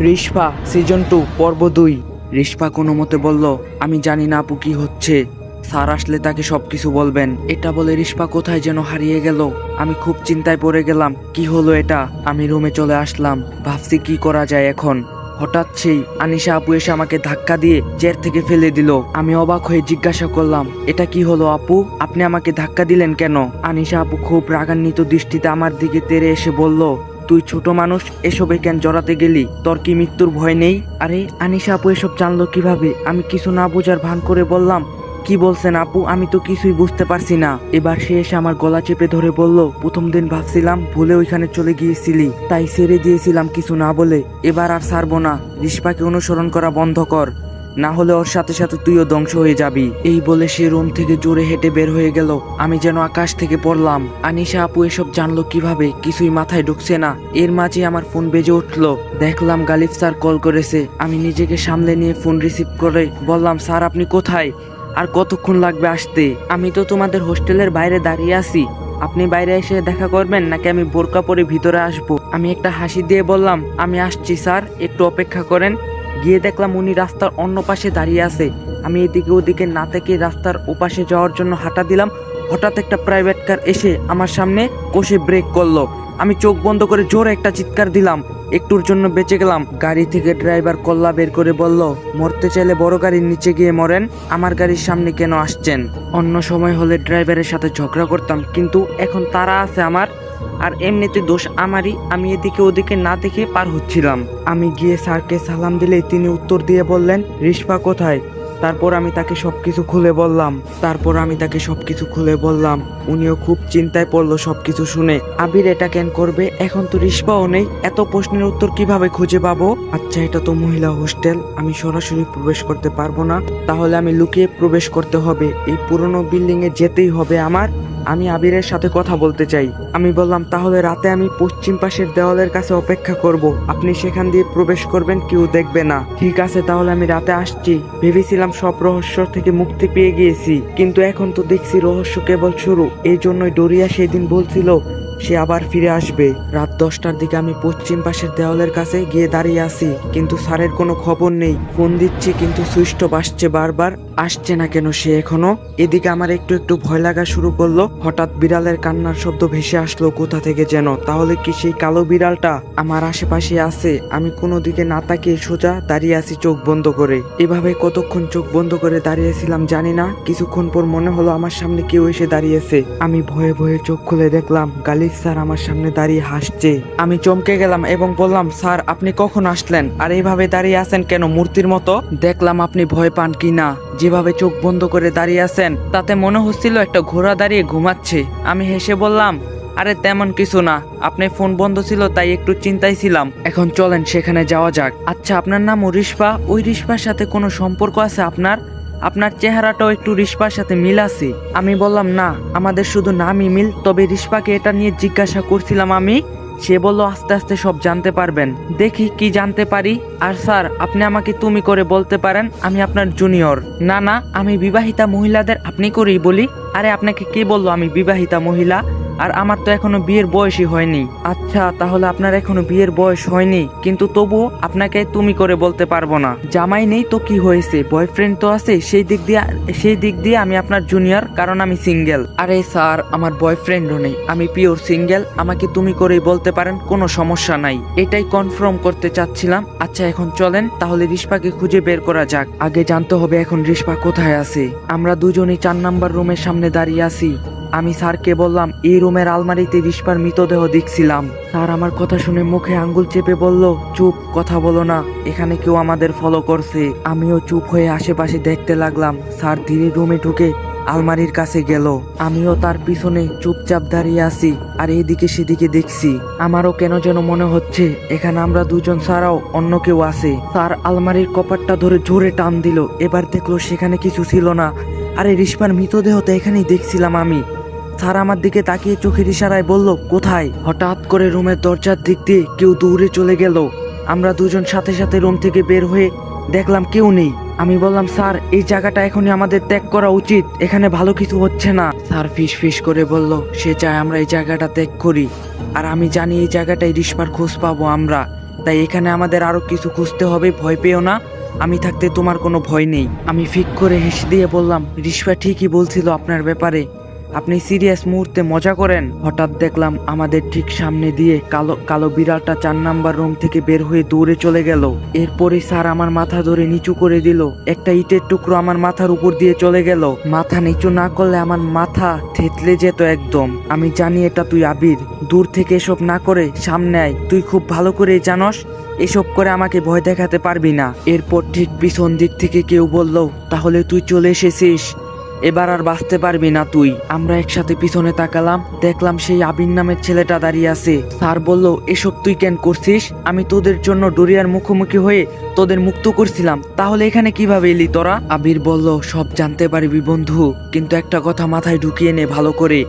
রিশফা season two পর্ব দুই। রিশফা কোনো মতে বলল, আমি জানি না আপু কি হচ্ছে। স্যার আসলে তাকে সবকিছু বলবেন। এটা বলে রিশফা কোথায় যেন হারিয়ে গেল। আমি খুব চিন্তায় পড়ে গেলাম, কি হলো এটা? আমি রুমে চলে আসলাম, ভাবছি কি করা যায় এখন। হঠাৎ সেই আনিশা আপু এসে আমাকে ধাক্কা দিয়ে চেয়ার থেকে ফেলে দিল। আমি অবাক হয়ে জিজ্ঞাসা করলাম, এটা কি হলো আপু? আপনি আমাকে ধাক্কা দিলেন কেন? আনিশা আপু খুব রাগান্বিত দৃষ্টিতে আমার দিকে তেড়ে এসে বলল তুই ছোট মানুষ, এসবে কেন জড়াতে গেলি? তোর কি মৃত্যুর ভয় নেই? আরে, আনিশা আপু, এসব জানলো কীভাবে? আমি কিছু না বোঝার ভান করে বললাম, কি বলছেন আপু? আমি তো কিছুই বুঝতে পারছি না। এবার সে এসে আমার গলা চেপে ধরে বলল, প্রথম দিন ভাবছিলাম ভুলে ওইখানে চলে গিয়েছিলি, তাই ছেড়ে দিয়েছিলাম কিছু না বলে। এবার আর ছাড়বো না। রিস্পাকে অনুসরণ করা বন্ধ কর। না হলে ওর সাথে সাথে তুইও ধ্বংস হয়ে যাবি। এই বলে সে রুম থেকে জোরে হেঁটে বের হয়ে গেল। আমি যেন আকাশ থেকে পড়লাম। আনিশা আপু এসব জানলো কীভাবে? কিছুই মাথায় ঢুকছে না। এর মাঝে আমার ফোন বেজে উঠল। দেখলাম গালিফ স্যার কল করেছে। আমি নিজেকে সামলে নিয়ে ফোন রিসিভ করে বললাম, স্যার, আপনি কোথায়? আর কতক্ষণ লাগবে আসতে? আমি তো তোমাদের হোস্টেলের বাইরে দাঁড়িয়ে আছি। আপনি বাইরে এসে দেখা করবেন নাকি আমি বোরকা পরে ভিতরে আসব? আমি একটা হাসি দিয়ে বললাম, আমি আসছি, স্যার। একটু অপেক্ষা করেন। গিয়ে দেখলাম উনি রাস্তার অন্য পাশে দাঁড়িয়ে আছে। আমি এদিকে ওদিকে না থেকে রাস্তার ওপাশে যাওয়ার জন্য হাঁটা দিলাম। হঠাৎ একটা প্রাইভেট কার এসে আমার সামনে কষে ব্রেক করল। আমি চোখ বন্ধ করে জোরে একটা চিৎকার দিলাম। একটুর জন্য বেঁচে গেলাম। গাড়ি থেকে ড্রাইভার কল্লা বের করে বলল, মরতে চাইলে বড় গাড়ির নিচে গিয়ে মরেন। আমার গাড়ির সামনে কেন আসছেন? অন্য সময় হলে ড্রাইভারের সাথে ঝগড়া করতাম, কিন্তু এখন তারা আছে আমার। আর এমনিতে দোষ আমারই। আমি এদিকে ওদিকে না দেখে পার হচ্ছিলাম। আমি গিয়ে স্যারকে সালাম দিলেই তিনি উত্তর দিয়ে বললেন রিস্পা কোথায়? তারপর আমি তাকে সবকিছু খুলে বললাম। তারপর আমি তাকে সবকিছু খুলে বললাম। উনিও খুব চিন্তায় পড়ল সবকিছু শুনে। আবির, এটা কেন করবে? এখন তো রিস্পাও নেই। এত প্রশ্নের উত্তর কীভাবে খুঁজে পাবো? আচ্ছা এটা তো মহিলা হোস্টেল। আমি সরাসরি প্রবেশ করতে পারব না। তাহলে আমি লুকিয়ে প্রবেশ করতে হবে। এই পুরনো বিল্ডিং এ যেতেই হবে আমার। আমি আবিরের সাথে কথা বলতে চাই। আমি বললাম, তাহলে রাতে আমি পশ্চিম পাশের দেওয়ালের কাছে অপেক্ষা করব। আপনি সেখান দিয়ে প্রবেশ করবেন, কেউ দেখবে না। ঠিক আছে, তাহলে আমি রাতে আসছি। ভেবেছিলাম সব রহস্য থেকে মুক্তি পেয়ে গিয়েছি, কিন্তু এখন তো দেখছি রহস্য কেবল শুরু। এই জন্যই ডরিয়া সেদিন বলছিল সে আবার ফিরে আসবে। রাত দশটার দিকে আমি পশ্চিম পাশের দেওয়ালের কাছে গিয়ে দাঁড়িয়ে আছি, কিন্তু স্যারের কোনো খবর নেই। ফোন দিচ্ছি, কিন্তু সুইচ অফ আসছে বারবার। আসছে না কেন সে এখনও? এদিকে আমার একটু একটু ভয় লাগা শুরু করল। হঠাৎ বিড়ালের কান্নার শব্দ ভেসে আসলো কোথা থেকে যেন। তাহলে কি সেই কালো বিড়ালটা আমার আশেপাশে আছে? আমি কোনো দিকে না তাকিয়ে সোজা দাঁড়িয়ে আছি চোখ বন্ধ করে। এভাবে কতক্ষণ চোখ বন্ধ করে দাঁড়িয়েছিলাম জানি না। কিছুক্ষণ পর মনে হলো আমার সামনে কেউ এসে দাঁড়িয়েছে। আমি ভয়ে ভয়ে চোখ খুলে দেখলাম গালিব স্যার আমার সামনে দাঁড়িয়ে হাসছে। আমি চমকে গেলাম এবং বললাম, স্যার, আপনি কখন আসলেন? আর এইভাবে দাঁড়িয়ে আছেন কেন মূর্তির মতো? দেখলাম আপনি ভয় পান কি না। যেভাবে চোখ বন্ধ করে দাঁড়িয়ে আছেন, তাতে মনে হচ্ছিল একটা ঘোড়া দাঁড়িয়ে ঘুমাচ্ছে। আমি হেসে বললাম, আরে, তেমন কিছু না। আপনি ফোন বন্ধ ছিল, তাই একটু চিন্তায় ছিলাম। এখন চলেন, সেখানে যাওয়া যাক। আচ্ছা আপনার নাম রিস্পা ওই রিস্পার সাথে কোনো সম্পর্ক আছে আপনার? আপনার চেহারাটাও একটু রিস্পার সাথে মিল আছে। আমি বললাম, না, আমাদের শুধু নামই মিল। তবে রিস্পাকে এটা নিয়ে জিজ্ঞাসা করছিলাম আমি। সে বলল, আস্তে আস্তে সব জানতে পারবেন। দেখি কি জানতে পারি। আর, স্যার, আপনি আমাকে তুমি করে বলতে পারেন, আমি আপনার জুনিয়র। না না, আমি বিবাহিতা মহিলাদের আপনি করেই বলি। আরে, আপনাকে কে বলল আমি বিবাহিতা মহিলা? আর আমার তো এখনও বিয়ের বয়সই হয়নি। আচ্ছা তাহলে আপনার এখনও বিয়ের বয়স হয়নি, কিন্তু তবুও আপনাকে তুমি করে বলতে পারব না। জামাই নেই তো কি হয়েছে? বয়ফ্রেন্ড তো আছে, সেই দিক দিয়ে, সেই দিক দিয়ে আমি আপনার জুনিয়র কারণ আমি সিঙ্গেল আরে স্যার, আমার বয়ফ্রেন্ডও নেই, আমি পিওর সিঙ্গেল আমাকে তুমি করেই বলতে পারেন, কোনো সমস্যা নাই। এটাই কনফার্ম করতে চাচ্ছিলাম। আচ্ছা এখন চলেন, তাহলে রিস্পাকে খুঁজে বের করা যাক। আগে জানতে হবে এখন রিস্পা কোথায় আছে। আমরা দুজনই চার নাম্বার রুমের সামনে দাঁড়িয়ে আছি। আমি স্যারকে বললাম, এই রুমের আলমারিতে রিস্পার মৃতদেহ দেখছিলাম। স্যার আমার কথা শুনে মুখে আঙ্গুল চেপে বলল, চুপ, কথা বলো না। এখানে কেউ আমাদের ফলো করছে। আমিও চুপ হয়ে আশেপাশে দেখতে লাগলাম। স্যার ধীরে রুমে ঢুকে আলমারির কাছে গেল। আমিও তার পিছনে চুপচাপ দাঁড়িয়ে আছি আর এইদিকে সেদিকে দেখছি। আমারও কেন যেন মনে হচ্ছে, এখানে আমরা দুজন ছাড়াও অন্য কেউ আছে। তার আলমারির কপারটা ধরে জোরে টান দিল। এবার দেখল সেখানে কিছু ছিল না। আরে রিস্পার মৃতদেহ তো এখানেই দেখছিলাম আমি। স্যার আমার দিকে তাকিয়ে চোখের ইশারায় বলল, কোথায়? হঠাৎ করে রুমের দরজার দিক দিয়ে কেউ দৌড়ে চলে গেল। আমরা দুজন সাথে সাথে রুম থেকে বের হয়ে দেখলাম কেউ নেই। আমি বললাম, স্যার, এই জায়গাটা এখনই আমাদের ত্যাগ করা উচিত। এখানে ভালো কিছু হচ্ছে না। স্যার ফিস ফিস করে বলল, সে চায় আমরা এই জায়গাটা ত্যাগ করি। আর আমি জানি এই জায়গাটায় রিস্পার খোঁজ পাবো আমরা। তাই এখানে আমাদের আরও কিছু খুঁজতে হবে, ভয় পেও না। আমি থাকতে তোমার কোনো ভয় নেই। আমি ফিক করে হেসে দিয়ে বললাম, রিস্পা ঠিকই বলছিল আপনার ব্যাপারে। আপনি সিরিয়াস মুহূর্তে মজা করেন? হঠাৎ দেখলাম আমাদের ঠিক সামনে দিয়ে কালো কালো বিড়ালটা চার নাম্বার রুম থেকে বের হয়ে দৌড়ে চলে গেল। এরপরে স্যার আমার মাথা ধরে নিচু করে দিল। একটা ইটের টুকরো আমার মাথার উপর দিয়ে চলে গেল। মাথা নিচু না করলে আমার মাথা থেতলে যেত একদম। আমি জানি এটা তুই আবির। দূর থেকে এসব না করে সামনে আয়। তুই খুব ভালো করে জানস, এসব করে আমাকে ভয় দেখাতে পারবি না। এরপর ঠিক পিছন দিক থেকে কেউ বলল, তাহলে তুই চলে এসেছিস। এবার আর বাঁচতে পারবি না তুই। আমরা একসাথে পিছনে তাকালাম, দেখলাম সেই আবির নামের ছেলেটা দাঁড়িয়ে আছে। স্যার বলল, এসব তুই কেন করছিস? আমি তোদের জন্য ডোরিয়ার মুখোমুখি হয়ে তোদের মুক্ত করছিলাম। তাহলে এখানে কীভাবে এলি তোরা? আবির বলল, সব জানতে পারবি বন্ধু, কিন্তু একটা কথা মাথায় ঢুকিয়ে নে ভালো করে।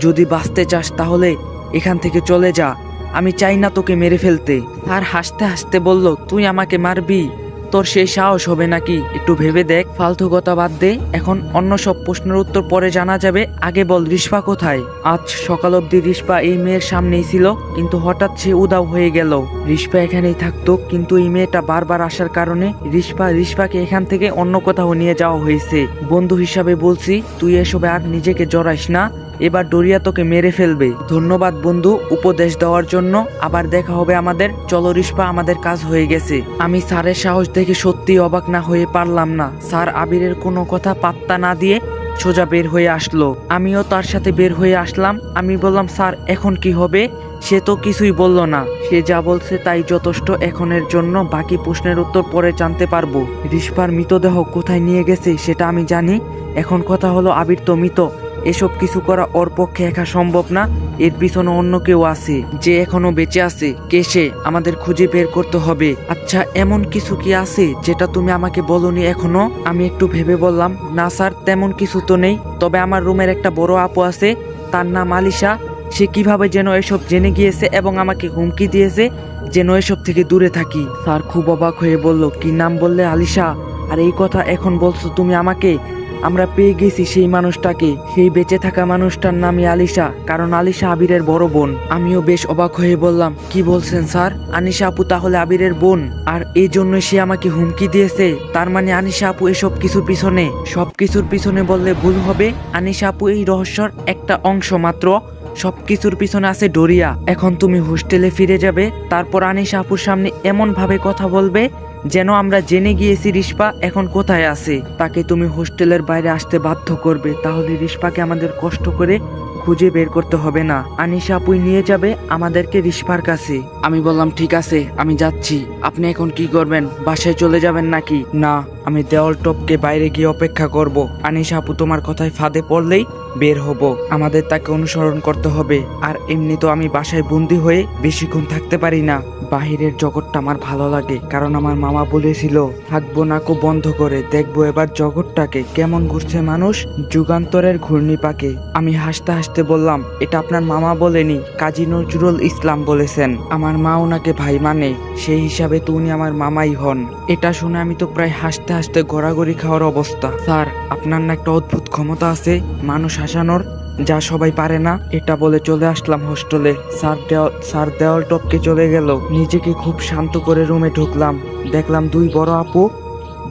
যদি বাঁচতে চাস তাহলে এখান থেকে চলে যা। আমি চাই না তোকে মেরে ফেলতে। আর হাসতে হাসতে বলল, তুই আমাকে মারবি? তোর সেই সাহস হবে নাকি? একটু ভেবে দেখ, ফালতু কথা বাদ দে। এখন অন্য সব প্রশ্নের উত্তর পরে জানা যাবে। আগে বল রিস্পা কোথায়? আজ সকাল অবধি রিস্পা এই মেয়ের সামনেই ছিল, কিন্তু হঠাৎ সে উদাও হয়ে গেল। রিস্পা এখানেই থাকতো, কিন্তু এই মেয়েটা বারবার আসার কারণে রিস্পা রিস্পাকে এখান থেকে অন্য কোথাও নিয়ে যাওয়া হয়েছে। বন্ধু হিসাবে বলছি, তুই এসবে আর নিজেকে জড়াইস না। এবার ডরিয়া তোকে মেরে ফেলবে। ধন্যবাদ, বন্ধু, উপদেশ দেওয়ার জন্য। আবার দেখা হবে আমাদের। চলো রিস্পা আমাদের কাজ হয়ে গেছে। আমি স্যারের সাহস দেখে সত্যি অবাক না হয়ে পারলাম না। স্যার আবিরের কোনো কথা পাত্তা না দিয়ে সোজা বের হয়ে আসলো। আমিও তার সাথে বের হয়ে আসলাম। আমি বললাম, স্যার, এখন কি হবে? সে তো কিছুই বলল না। সে যা বলছে তাই যথেষ্ট। এখনের জন্য বাকি প্রশ্নের উত্তর পরে জানতে পারব। রিস্পার মৃতদেহ কোথায় নিয়ে গেছে সেটা আমি জানি। এখন কথা হলো, আবির তো মৃত। এসব কিছু করা ওর পক্ষে একা সম্ভব না। এর পিছনে অন্য কেউ আছে, যে এখনও বেঁচে আছে। কে সে? আমাদের খুঁজে বের করতে হবে। আচ্ছা এমন কিছু কি আছে যেটা তুমি আমাকে বলনি এখনও? আমি একটু ভেবে বললাম, না স্যার, তেমন কিছু তো নেই। তবে আমার রুমের একটা বড় আপু আছে, তার নাম আলিশা। সে কীভাবে যেন এসব জেনে গিয়েছে এবং আমাকে হুমকি দিয়েছে, যেন এসব থেকে দূরে থাকি। স্যার খুব অবাক হয়ে বলল, কি নাম বললে আলিশা? আর এই কথা এখন বলছো তুমি আমাকে? আমরা পেয়ে গেছি সেই মানুষটাকে। সেই বেঁচে থাকা মানুষটার নামই আলিশা, কারণ আলিশা আবিরের বড় বোন। আমিও বেশ অবাক হয়ে বললাম, কি বলছেন স্যার? আনিশা আপু তাহলে আবিরের বোন। আর এই জন্য সে আমাকে হুমকি দিয়েছে। তার মানে আনিশা আপু এসব কিছুর পিছনে। সব কিছুর পিছনে বললে ভুল হবে। আনিশা আপু এই রহস্যর একটা অংশ মাত্র। সব কিছুর পিছনে আছে ডরিয়া। এখন তুমি হোস্টেলে ফিরে যাবে। তারপর আনিশা আপুর সামনে এমন ভাবে কথা বলবে যেন আমরা জেনে গিয়েছি রিস্পা এখন কোথায় আছে। তাকে তুমি হোস্টেলের বাইরে আসতে বাধ্য করবে, তাহলে রিস্পাকে আমাদের কষ্ট করে খুঁজে বের করতে হবে না। আনিশা আপুই নিয়ে যাবে আমাদেরকে রিস্পার কাছে। আমি বললাম, ঠিক আছে, আমি যাচ্ছি। আপনি এখন কি করবেন? বাসায় চলে যাবেন নাকি? না, আমি দেওয়াল টপকে বাইরে গিয়ে অপেক্ষা করব। আনিশা আপু তোমার কথায় ফাঁদে পড়লেই বের হব। আমাদের তাকে অনুসরণ করতে হবে। আর এমনি তো আমি বাসায় বন্দি হয়ে বেশিক্ষণ থাকতে পারি না। বাহিরের জগৎটা আমার ভালো লাগে, কারণ আমার মামা বলেছিল, থাকব না কো বন্ধ করে, দেখব এবার জগৎটাকে, কেমন ঘুরছে মানুষ? যুগান্তরের ঘূর্ণি পাকে আমি হাসতে হাসতে বললাম, এটা আপনার মামা বলেনি, কাজী নজরুল ইসলাম বলেছেন। আমার মা ওনাকে ভাই মানে সেই হিসাবে তো উনি আমার মামাই হন। এটা শুনে আমি তো প্রায় হাসতে হাসতে গড়াগড়ি খাওয়ার অবস্থা। স্যার, আপনার না একটা অদ্ভুত ক্ষমতা আছে। মানুষ হাসানোর যা সবাই পারে না, এটা বলে চলে আসলাম হোস্টেলে। স্যার দেওয়াল স্যার দেওয়াল টপকে চলে গেল। নিজেকে খুব শান্ত করে রুমে ঢুকলাম। দেখলাম দুই বড় আপু,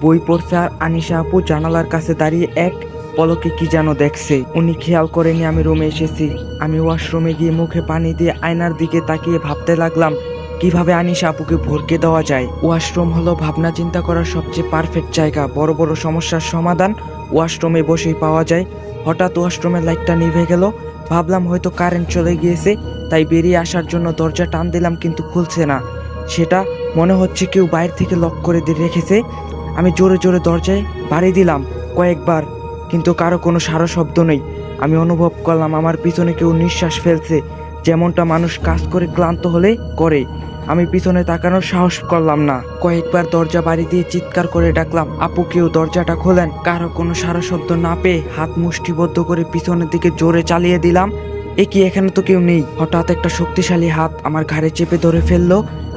বই পড়ছে আর আনিশা আপু জানালার কাছে দাঁড়িয়ে এক পলকে কি যেন দেখছে। উনি খেয়াল করেনি আমি রুমে এসেছি। আমি ওয়াশরুমে গিয়ে মুখে পানি দিয়ে আয়নার দিকে তাকিয়ে ভাবতে লাগলাম কীভাবে আনিশা আপুকে ভরকে দেওয়া যায়? ওয়াশরুম হলো ভাবনা চিন্তা করার সবচেয়ে পারফেক্ট জায়গা। বড় বড় সমস্যার সমাধান ওয়াশরুমে বসেই পাওয়া যায়। হঠাৎ ওয়াশরুমের লাইটটা নিভে গেল। ভাবলাম হয়তো কারেন্ট চলে গিয়েছে, তাই বেরিয়ে আসার জন্য দরজা টান দিলাম কিন্তু খুলছে না। সেটা মনে হচ্ছে কেউ বাইরে থেকে লক করে দিয়ে রেখেছে। আমি জোরে জোরে দরজায় বাড়ি দিলাম কয়েকবার, কিন্তু কারও কোনো সারা শব্দ নেই। আমি অনুভব করলাম আমার পিছনে কেউ নিঃশ্বাস ফেলছে, যেমনটা মানুষ কাজ করে ক্লান্ত হলে করে। আমি পিছনে তাকানোর সাহস করলাম না। কয়েকবার দরজা বাড়ি দিয়ে চিৎকার করে ডাকলাম, আপু, কেউ দরজাটা খোলেন? কারও কোনো সারা শব্দ না পেয়ে হাত মুষ্টিবদ্ধ করে পিছনের দিকে জোরে চালিয়ে দিলাম, এ কি, এখানে তো কেউ নেই? হঠাৎ একটা শক্তিশালী হাত আমার ঘাড়ে চেপে ধরে ফেলল।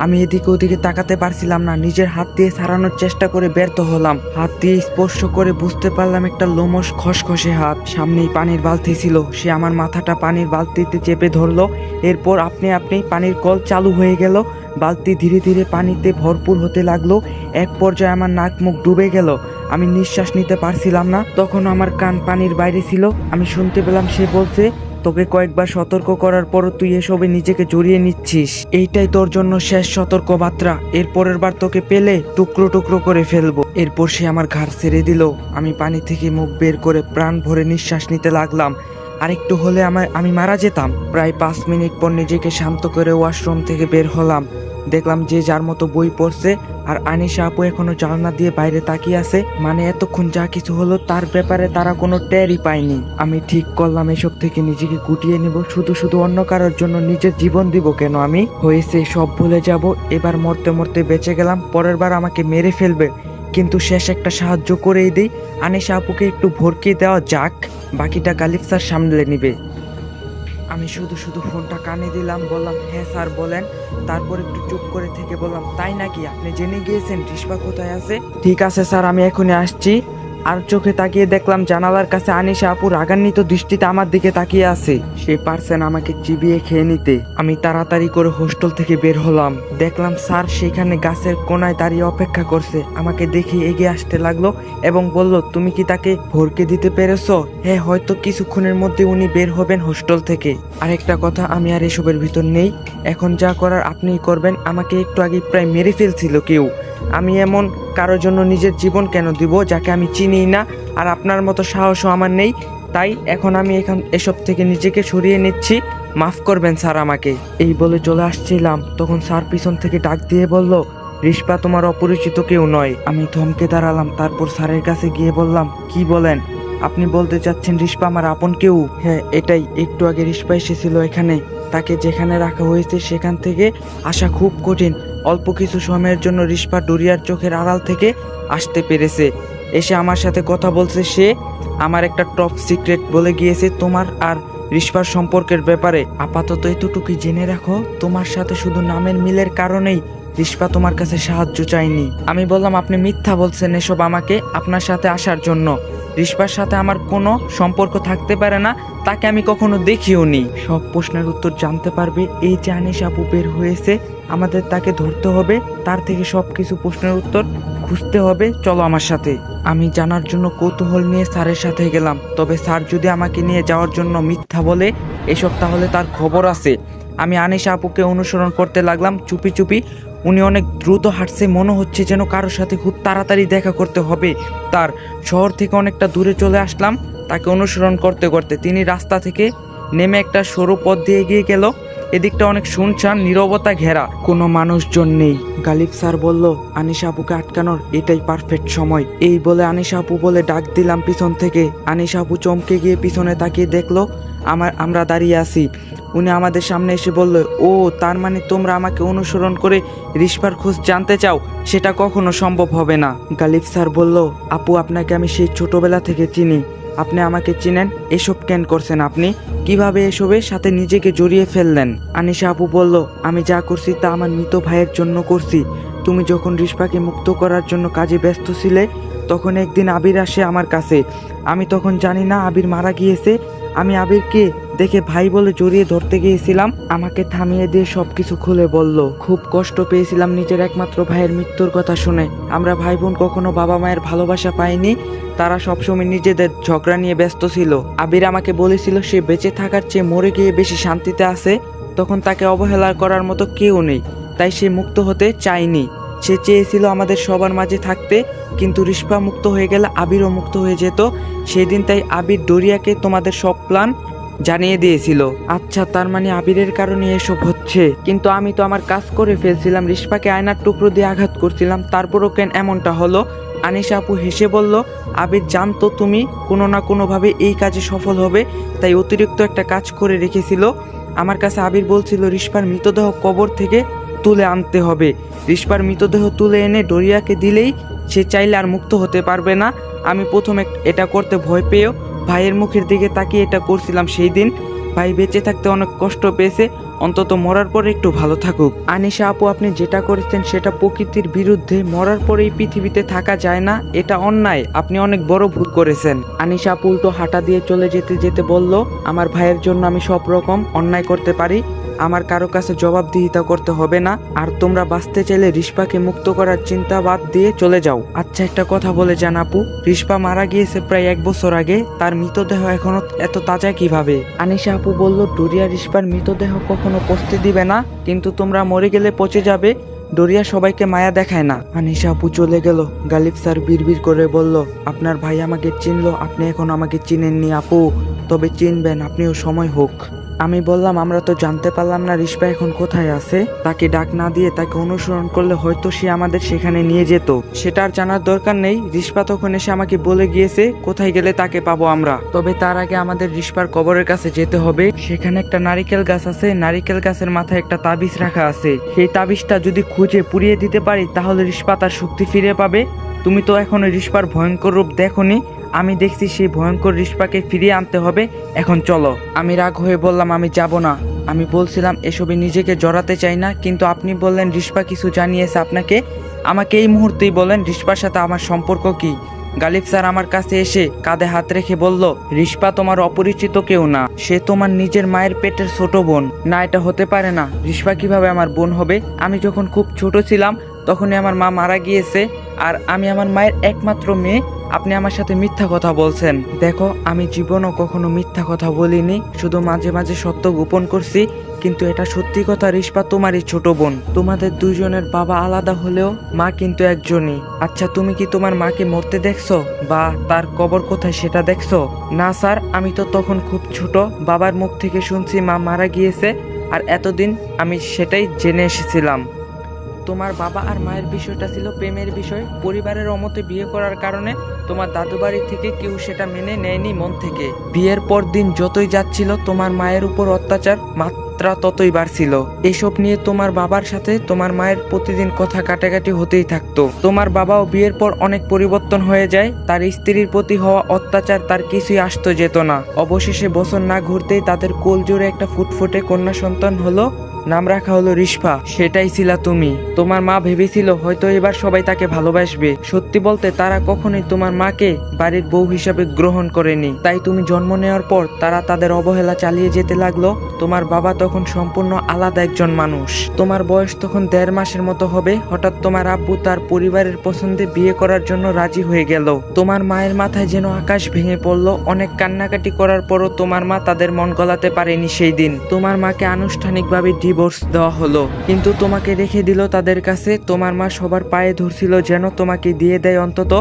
আমি এদিকে ওদিকে তাকাতে পারছিলাম না, নিজের হাত দিয়ে সারানোর চেষ্টা করে ব্যর্থ হলাম। হাত দিয়ে স্পর্শ করে বুঝতে পারলাম একটা লোমস খসখসে হাত। সামনেই পানির বালতি ছিল, সে আমার মাথাটা পানির বালতিতে চেপে ধরলো। এরপর আপনি আপনি পানির কল চালু হয়ে গেল। বালতি ধীরে ধীরে পানিতে ভরপুর হতে লাগল। এক পর্যায়ে আমার নাক মুখ ডুবে গেল। আমি নিঃশ্বাস নিতে পারছিলাম না। তখন আমার কান পানির বাইরে ছিল। আমি শুনতে পেলাম সে বলছে, তোকে কয়েকবার সতর্ক করার পরও তুই এসবে নিজেকে জড়িয়ে নিচ্ছিস। এইটাই তোর জন্য শেষ সতর্ক বার্তা এর পরের বার তোকে পেলে টুকরো টুকরো করে ফেলব। এরপর সে আমার ঘাড় ছেড়ে দিল। আমি পানি থেকে মুখ বের করে প্রাণ ভরে নিঃশ্বাস নিতে লাগলাম। আরেকটু হলে আমার আমি মারা যেতাম। প্রায় পাঁচ মিনিট পর নিজেকে শান্ত করে ওয়াশরুম থেকে বের হলাম। দেখলাম যে যার মতো বই পড়ছে, আর আনিশা আপু এখনও জানলা দিয়ে বাইরে তাকিয়ে আছে। মানে এতক্ষণ যা কিছু হলো, তার ব্যাপারে তারা কোনো টেরই পায়নি। আমি ঠিক করলাম এসব থেকে নিজেকে গুটিয়ে নেব, শুধু শুধু অন্য কারোর জন্য নিজের জীবন দিব কেন আমি? হয়েছে, সব ভুলে যাব, এবার মরতে মরতে বেঁচে গেলাম, পরের বার আমাকে মেরে ফেলবে। কিন্তু শেষ একটা সাহায্য করেই দিই। আনিশা আপুকে একটু ভরকিয়ে দেওয়া যাক, বাকিটা গালিব স্যার সামলে নিবে। আমি শুধু শুধু ফোনটা কানে দিলাম, বললাম হ্যাঁ স্যার, বলেন। তারপর একটু চুপ করে থেকে বললাম, তাই নাকি? আপনি জেনে গিয়েছেন রিস্পা কোথায় আছে? ঠিক আছে স্যার, আমি এখনই আসছি। আর চোখে তাকিয়ে দেখলাম জানালার কাছে আনিশা আপু রাগান্বিত দৃষ্টিতে আমার দিকে তাকিয়ে আছে। সে পারছেন আমাকে চিবিয়ে খেয়ে নিতে। আমি তাড়াতাড়ি করে হোস্টেল থেকে বের হলাম। দেখলাম স্যার সেখানে গাছের কোনায় দাঁড়িয়ে অপেক্ষা করছে। আমাকে দেখে এগিয়ে আসতে লাগল এবং বলল, তুমি কি তাকে ভরকে দিতে পেরেছ? হ্যাঁ হয়তো কিছুক্ষণের মধ্যে উনি বের হবেন হোস্টেল থেকে। আরেকটা কথা, আমি আর এসবের ভিতর নেই। এখন যা করার আপনিই করবেন। আমাকে একটু আগে প্রায় মেরে ফেলছিল কেউ। আমি এমন কারোর জন্য নিজের জীবন কেন দিব যাকে আমি চিনিই না? আর আপনার মতো সাহসও আমার নেই। তাই এখন আমি এখান এসব থেকে নিজেকে সরিয়ে নিচ্ছি। মাফ করবেন স্যার আমাকে। এই বলে চলে আসছিলাম। তখন স্যার পিছন থেকে ডাক দিয়ে বলল রিস্পা তোমার অপরিচিত কেউ নয়। আমি থমকে দাঁড়ালাম। তারপর স্যারের কাছে গিয়ে বললাম, কি বলেন? আপনি বলতে চাচ্ছেন রিস্পা আমার আপন কেউ? হ্যাঁ এটাই। একটু আগে রিস্পা এসেছিল এখানে। তাকে যেখানে রাখা হয়েছে সেখান থেকে আসা খুব কঠিন। অল্প কিছু সময়ের জন্য রিস্পা ডুরিয়ার চোখের আড়াল থেকে আসতে পেরেছে। এসে আমার সাথে কথা বলছে সে, আমার একটা টপ সিক্রেট বলে গিয়েছে তোমার আর রিস্পার সম্পর্কের ব্যাপারে। আপাতত এতটুকুই জেনে রাখো, তোমার সাথে শুধু নামের মিলের কারণেই রিস্পা তোমার কাছে সাহায্য চাইনি। আমি বললাম, আপনি মিথ্যা বলছেন এসব আমাকে আপনার সাথে আসার জন্য। রিস্পার সাথে আমার কোনো সম্পর্ক থাকতে পারে না, তাকে আমি কখনো দেখিও নি। সব প্রশ্নের উত্তর জানতে পারবে, এই যে আনিস আপু বের হয়েছে, আমাদের তাকে ধরতে হবে, তার থেকে সব কিছু প্রশ্নের উত্তর খুঁজতে হবে। চলো আমার সাথে। আমি জানার জন্য কৌতূহল নিয়ে স্যারের সাথে গেলাম। তবে স্যার যদি আমাকে নিয়ে যাওয়ার জন্য মিথ্যা বলে, এসব তাহলে তার খবর আছে। আমি আনিশা আপুকে অনুসরণ করতে লাগলাম, চুপি চুপি। উনি অনেক দ্রুত হাঁটছে, মনে হচ্ছে যেন কারোর সাথে খুব তাড়াতাড়ি দেখা করতে হবে। তার শহর থেকে অনেকটা দূরে চলে আসলাম, তাকে অনুসরণ করতে করতে। তিনি রাস্তা থেকে নেমে একটা সরু পথ দিয়ে এগিয়ে গেল। এদিকটা অনেক শুনশান, নীরবতা ঘেরা। কোনো মানুষজন নেই। গালিব স্যার বলল, আনিশা আপুকে আটকানোর এটাই পারফেক্ট সময়। এই বলে আনিশা আপু বলে ডাক দিলাম পিছন থেকে। আনিশা আপু চমকে গিয়ে পিছনে তাকিয়ে দেখল আমার, আমরা দাঁড়িয়ে আছি। উনি আমাদের সামনে এসে বলল, ও, তার মানে তোমরা আমাকে অনুসরণ করে রিস্পার খোঁজ জানতে চাও? সেটা কখনো সম্ভব হবে না। গালিব স্যার বলল, আপু, আপনাকে আমি সেই ছোটবেলা থেকে চিনি। আপনি আমাকে চিনেন, এসব কেন করছেন আপনি? কীভাবে এসবের সাথে নিজেকে জড়িয়ে ফেললেন। আনিশা আপু বলল, আমি যা করছি তা আমার মৃত ভাইয়ের জন্য করছি। তুমি যখন রিস্পাকে মুক্ত করার জন্য কাজে ব্যস্ত ছিলে, তখন একদিন আবির আসে আমার কাছে। আমি তখন জানি না আবির মারা গিয়েছে আমি আবিরকে দেখে ভাই বলে জড়িয়ে ধরতে গিয়েছিলাম। আমাকে থামিয়ে দিয়ে সবকিছু খুলে বলল, খুব কষ্ট পেয়েছিলাম নিজের একমাত্র ভাইয়ের মৃত্যুর কথা শুনে। আমরা ভাই বোন কখনো বাবা মায়ের ভালোবাসা পাইনি তারা সবসময় নিজেদের ঝগড়া নিয়ে ব্যস্ত ছিল। আবির আমাকে বলেছিল, সে বেঁচে থাকার চেয়ে মরে গিয়ে বেশি শান্তিতে আছে। তখন তাকে অবহেলা করার মতো কেউ নেই। তাই সে মুক্ত হতে চায়নি। সে চেয়েছিল আমাদের সবার মাঝে থাকতে, কিন্তু রিস্পা মুক্ত হয়ে গেলে আবিরও মুক্ত হয়ে যেত। সেদিন তাই আবির ডোরিয়াকে তোমাদের সব প্ল্যান জানিয়ে দিয়েছিল। আচ্ছা তার মানে আবিরের কারণে এসব হচ্ছে? কিন্তু আমি তো আমার কাজ করে ফেলছিলাম রিস্পাকে আয়নার টুকরো দিয়ে আঘাত করছিলাম, তারপরও কেন এমনটা হলো? আনিশা আপু হেসে বলল, আবির, জানতো তুমি কোনো না কোনোভাবে এই কাজে সফল হবে, তাই অতিরিক্ত একটা কাজ করে রেখেছিল। আমার কাছে আবির বলছিল রিস্পার মৃতদেহ কবর থেকে তুলে আনতে হবে। রিস্পার মৃতদেহ তুলে এনে ডোরিয়াকে দিলেই সে চাইলে আর মুক্ত হতে পারবে না। আমি প্রথমে এটা করতে ভয় পেয়েও ভাইয়ের মুখের দিকে তাকিয়ে এটা করছিলাম সেই দিন। ভাই বেঁচে থাকতে অনেক কষ্ট পেয়েছে। অন্তত মরার পরে একটু ভালো থাকুক। আনিশা আপু, আপনি যেটা করেছেন সেটা প্রকৃতির বিরুদ্ধে মরার পরে এই পৃথিবীতে থাকা যায় না, এটা অন্যায়। আপনি অনেক বড় ভুল করেছেন। আনিশা আপু উল্টো হাঁটা দিয়ে চলে যেতে যেতে বলল, আমার ভাইয়ের জন্য আমি সব রকম অন্যায় করতে পারি। আমার কারও কাছে জবাবদিহিতা করতে হবে না, আর তোমরা বাঁচতে চাইলে রিস্পাকে মুক্ত করার চিন্তা বাদ দিয়ে চলে যাও। আচ্ছা একটা কথা বলে যান আপু। রিস্পা মারা গিয়েছে প্রায় এক বছর আগে, তার মৃতদেহ এখনও এত তাজা কীভাবে? আনিশা আপু বলল, ডোরিয়া রিস্পার মৃতদেহ কখনো পচতে দিবে না, কিন্তু তোমরা মরে গেলে পচে যাবে, ডোরিয়া সবাইকে মায়া দেখায় না। আনিশা আপু চলে গেল। গালিব স্যার বিড়বিড় করে বলল, আপনার ভাই আমাকে চিনলো, আপনি এখন আমাকে চিনেননি আপু। তবে চিনবেন, আপনিও সময় হোক। আমি বললাম, আমরা তো জানতে পারলাম না রিস্পা এখন কোথায় আছে। তাকে ডাক না দিয়ে তাকে অনুসরণ করলে হয়তো সে আমাদের সেখানে নিয়ে যেত। সেটা আর জানার দরকার নেই। রিস্পা তখন এসে আমাকে বলে গিয়েছে, কোথায় গেলে তাকে পাবো আমরা? তবে তার আগে আমাদের রিস্পার কবরের কাছে যেতে হবে। সেখানে একটা নারিকেল গাছ আছে। নারিকেল গাছের মাথায় একটা তাবিজ রাখা আছে। সেই তাবিজটা যদি খুঁজে পুড়িয়ে দিতে পারি, তাহলে রিস্পা তার শক্তি ফিরে পাবে। তুমি তো এখনও রিস্পার ভয়ঙ্কর রূপ দেখোনি। আমি দেখছি সেই ভয়ঙ্কর রিস্পাকে ফিরিয়ে আনতে হবে। এখন চলো। আমি রাগ হয়ে বললাম, আমি যাব না। আমি বলছিলাম এসবে নিজেকে জড়াতে চাই না, কিন্তু আপনি বললেন, রিস্পা কিছু জানিয়েছে আপনাকে। আমাকে এই মুহূর্তেই বলেন রিস্পার সাথে আমার সম্পর্ক কি? গালিব স্যার আমার কাছে এসে কাঁধে হাত রেখে বলল, রিস্পা তোমার অপরিচিত কেউ না, সে তোমার নিজের মায়ের পেটের ছোট বোন। না, এটা হতে পারে না। রিস্পা কীভাবে আমার বোন হবে? আমি যখন খুব ছোট ছিলাম, তখনই আমার মা মারা গিয়েছে। আর আমি আমার মায়ের একমাত্র মেয়ে। আপনি আমার সাথে মিথ্যা কথা বলছেন। দেখো, আমি জীবনও কখনো মিথ্যা কথা বলিনি। শুধু মাঝে মাঝে সত্য গোপন করছি, কিন্তু এটা সত্যি কথা রিস্পা তোমারই ছোট বোন। তোমাদের দুজনের বাবা আলাদা হলেও মা কিন্তু একজনই। আচ্ছা তুমি কি তোমার মাকে মরতে দেখছ? বা তার কবর কোথায় সেটা দেখছ? না, স্যার, আমি তো তখন খুব ছোট। বাবার মুখ থেকে শুনছি মা মারা গিয়েছে, আর এতদিন আমি সেটাই জেনে এসেছিলাম। তোমার বাবা আর মায়ের বিষয়টা ছিল প্রেমের বিষয়। পরিবারের অমতে বিয়ে করার কারণে তোমার দাদু বাড়ি থেকে কেউ সেটা মেনে নেয়নি মন থেকে। বিয়ের পর দিন যতই যাচ্ছিল, তোমার মায়ের উপর অত্যাচার মাত্রা ততই বাড়ছিল। এসব নিয়ে তোমার বাবার সাথে তোমার মায়ের প্রতিদিন কথা কাটাকাটি হতেই থাকতো। তোমার বাবাও বিয়ের পর অনেক পরিবর্তন হয়ে যায়। তার স্ত্রীর প্রতি হওয়া অত্যাচার তার কিছুই আসতো যেত না। অবশেষে বছর না ঘুরতেই তাদের কোল জোরে একটা ফুটফুটে কন্যা সন্তান হলো নাম রাখা হলো রিস্পা সেটাই ছিলা তুমি। তোমার মা ভেবেছিল হয়তো এবার সবাই তাকে ভালোবাসবে। সত্যি বলতে তারা কখনোই তোমার মাকে বাড়ির বউ হিসাবে গ্রহণ করেনি। তাই তুমি জন্ম নেওয়ার পর তারা তাদের অবহেলা চালিয়ে যেতে লাগল। তোমার বাবা তখন সম্পূর্ণ আলাদা একজন মানুষ। তোমার বয়স তখন দেড় মাসের মতো হবে। হঠাৎ তোমার আব্বু তার পরিবারের পছন্দে বিয়ে করার জন্য রাজি হয়ে গেল। তোমার মায়ের মাথায় যেন আকাশ ভেঙে পড়ল। অনেক কান্নাকাটি করার পরও তোমার মা তাদের মন গলাতে পারেনি সেই দিন। তোমার মাকে আনুষ্ঠানিকভাবে ডিভোর্স দেওয়া হলো। কিন্তু তোমাকে রেখে দিল তাদের কাছে, তোমার মা সবার পায়ে ধরছিল যেন তোমাকে দিয়ে দেয় অন্তত,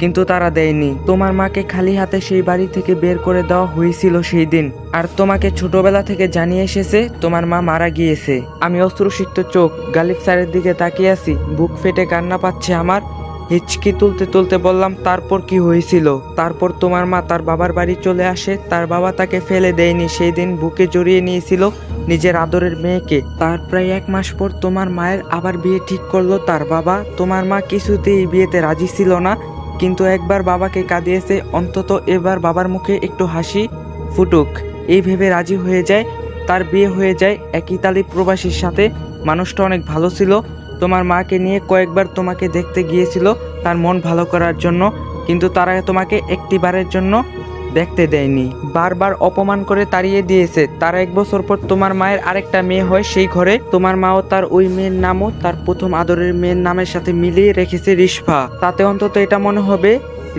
কিন্তু তারা দেয়নি। তোমার মাকে খালি হাতে সেই বাড়ি থেকে বের করে দেওয়া হয়েছিল সেই দিন আর তোমাকে ছোটবেলা থেকে জানিয়ে এসেছে, তোমার মা মারা গিয়েছে। আমি অশ্রুসিক্ত চোখ, গালিব স্যারের দিকে তাকিয়ে আছি, বুক ফেটে কান্না পাচ্ছে আমার হিচকি তুলতে তুলতে বললাম, তারপর কি হয়েছিল? তারপর তোমার মা তার বাবার বাড়ি চলে আসে, তার বাবা তাকে ফেলে দেয়নি, সেই দিন বুকে জড়িয়ে নিয়েছিল নিজের আদরের মেয়েকে। তার প্রায় এক মাস পর তোমার মায়ের আবার বিয়ে ঠিক করল তার বাবা। তোমার মা কিছুতেই বিয়েতে রাজি ছিল না, কিন্তু একবার বাবাকে কাঁদিয়েছে, অন্তত এবার বাবার মুখে একটু হাসি ফুটুক। এই ভেবে রাজি হয়ে যায়, তার বিয়ে হয়ে যায়। এক ইতালি প্রবাসীর সাথে। মানুষটা অনেক ভালো ছিল তোমার মাকে নিয়ে কয়েকবার তোমাকে দেখতে গিয়েছিল তার মন ভালো করার জন্য, কিন্তু তারা তোমাকে একটি বারের জন্য দেখতে দেয়নি। বারবার অপমান করে তাড়িয়ে দিয়েছে। তার এক বছর পর তোমার মায়ের আরেকটা মেয়ে হয়, সেই ঘরে তোমার মাও তার ওই মেয়ের নামও তার প্রথম আদরের মেয়ের নামের সাথে মিলিয়ে রেখেছে রিস্পা তাতে অন্তত এটা মনে হবে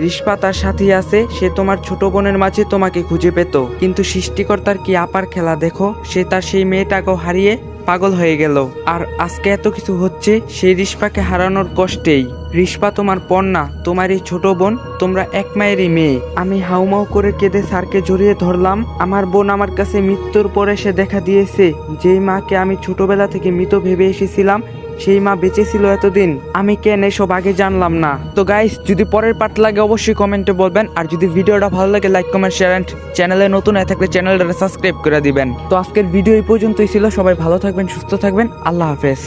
রিস্পা তার সাথে আছে, সে তোমার ছোট বোনের মাঝে তোমাকে খুঁজে পেত। কিন্তু সৃষ্টিকর্তার কি আপার খেলা দেখো? সে তার সেই মেয়েটাকেও হারিয়ে পাগল হয়ে গেল। আর আজকে এত কিছু হচ্ছে, সেই রিস্পাকে হারানোর কষ্টেই। রিস্পা তোমার পণ্যা তোমার এই ছোট বোন, তোমরা এক মায়েরই মেয়ে। আমি হাউমাউ করে কেঁদে স্যারকে জড়িয়ে ধরলাম। আমার বোন আমার কাছে মৃত্যুর পরে সে দেখা দিয়েছে। যেই মাকে আমি ছোটবেলা থেকে মৃত ভেবে এসেছিলাম সেই মা বেঁচে ছিল এতদিন। আমি কেন এসব আগে জানলাম না। তো গাইস যদি পরের পার্ট লাগে অবশ্যই কমেন্টে বলবেন, আর যদি ভিডিওটা ভালো লাগে লাইক কমেন্ট শেয়ার অ্যান্ড চ্যানেলে নতুন হয়ে থাকলে চ্যানেলটা সাবস্ক্রাইব করে দিবেন। তো আজকের ভিডিও এই পর্যন্তই ছিল। সবাই ভালো থাকবেন, সুস্থ থাকবেন। আল্লাহ হাফেজ।